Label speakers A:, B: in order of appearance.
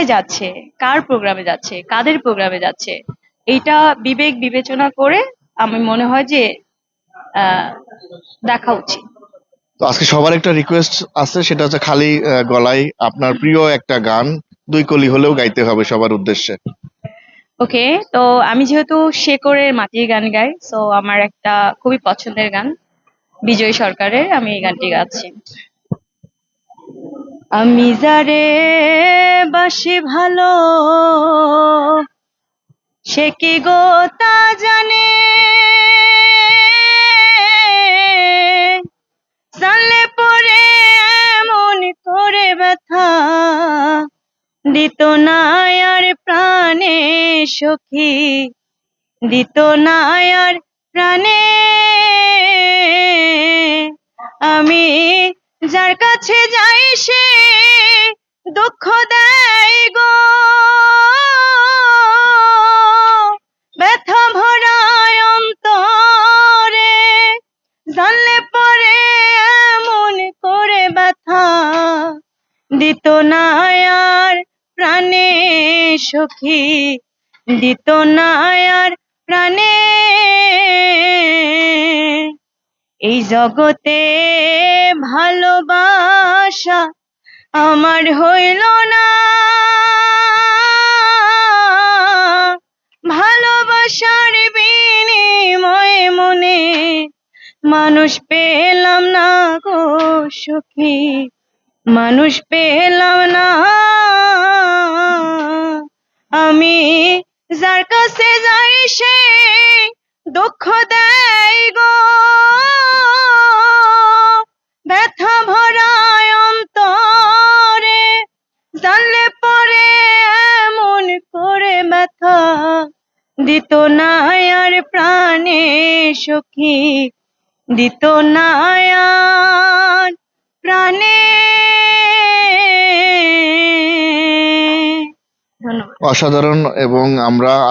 A: কোথায় যাচ্ছে? কার প্রোগ্রামে যাচ্ছে? কাদের প্রোগ্রামে যাচ্ছে? এইটা বিবেক বিবেচনা করে আমি মনে হয় যে দেখা উচিত।
B: তো আজকে সবার একটা রিকোয়েস্ট আছে সেটা হচ্ছে খালি গলায় আপনার প্রিয় একটা গান দুই কলি হলেও গাইতে হবে সবার উদ্দেশ্যে।
A: ওকে তো আমি যেহেতু শেকরের মাটির গান গাই সো আমার একটা খুবই পছন্দের গান বিজয় সরকারের আমি এই গানটি গাচ্ছি। আমি যারে বাসি ভালো, সে কি গো তা জানে? জানলে পরে এমন করে ব্যথা, দিত না আর প্রাণে সখী, দিত না আর প্রাণে। আমি যার কাছে যাই সে দুঃখ দেয় গো। ব্যথা ভরায় অন্তরে, জানলে পরে এমন করে ব্যথা দিত না আর প্রাণে সখী, দিত না আর প্রাণে এই জগতে ভালোবাসা আমার হইল না। ভালোবাসার বিনিময়ে মনে মানুষ পেলাম না গো সখী, মানুষ পেলাম না। আমি যার কাছে যাই সে দুঃখ দেয় গো। দিত না আর প্রাণে সখী। দিত না আর প্রাণে।
B: অসাধারণ এবং আমরা